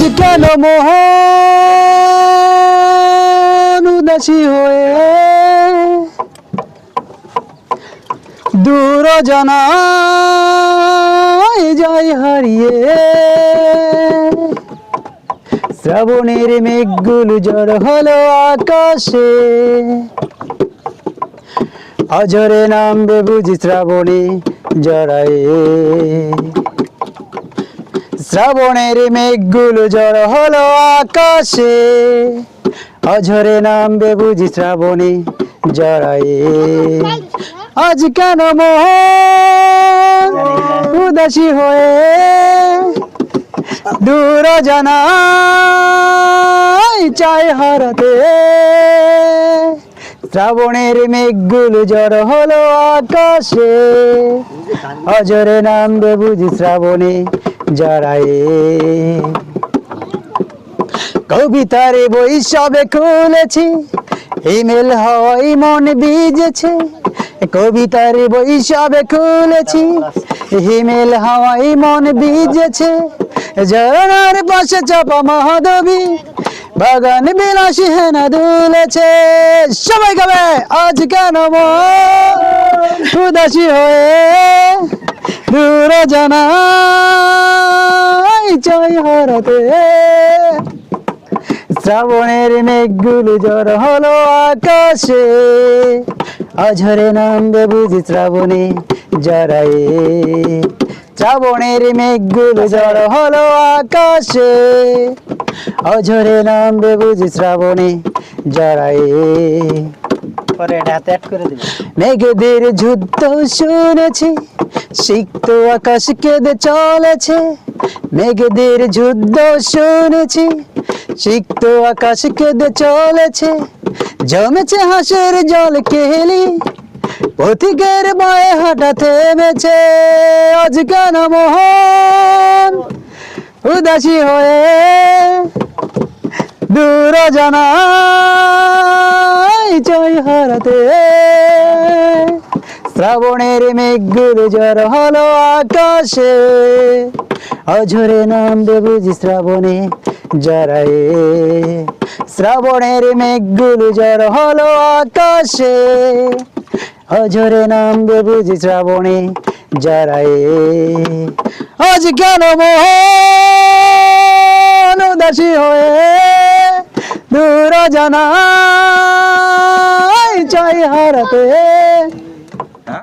কেন মোহন উদাসী হয়ে দূর জানাই যাই হারিয়ে? শ্রাবণের মেঘগুলো জড় হলো আকাশে। অজরে নামবে বুঝি শ্রাবণে জড়ায়ে। শ্রাবণের মেঘগুলো জড় হলো আকাশে। অঝরে নামবে বুঝি শ্রাবণে জড়ায়ে। আজ কেন মোহন উদাসী হয়ে দূর জানাই চাই হারাতে? শ্রাবণের মেঘগুলো জড় হলো আকাশে। অজরে নামবে বুঝি শ্রাবণে জড়ায়ে কবিতারে বই সবে খুলেছি ইমেল হয় মন বিজেছে কবিতার বই সবে খুলেছি, হিমেল হাওয়াই মন বিজেছে ঝরনার পাশে চাপা মহাদেবী বাগান বিলাসী হেনা দুলেছে। সবাই গাবে, আজ কেন মন উদাসী হয়ে দূর জানাই চাই হারাতে। শ্রাবণের মেঘগুলো জ্বর হলো আকাশে। অঝরে নামবে বুঝি শ্রাবণে জড়ায়ে। শ্রাবণের মেঘগুলো জ্বর হলো আকাশে। অঝরে নামবে বুঝি শ্রাবণে জড়ায়ে। পরে এটা হাতে অ্যাড করে দিবি। মেঘেদের যুদ্ধ শুনেছি সিক্ত আকাশ কেঁদে চলেছে। মেঘেদের যুদ্ধ শুনেছি, সিক্ত আকাশ কেঁদে চলেছে, জমেছে হাঁসের জল কেলি, পথিকের বয়ে হাঁটা থেমেছে আজ কেন মোহন? উদাসী হয়ে দূর জানাই শ্রাবণের মেঘগুলো জ্বর হলো আকাশে। অঝরে নামবে বুঝি শ্রাবণে জড়ায়ে শ্রাবণের মেঘগুলো জ্বর হলো আকাশে। অঝরে নামবে বুঝি শ্রাবণে জড়ায়ে আজ কেন মোহন উদাসী হয়ে দূর জানাই চাই হারাতে?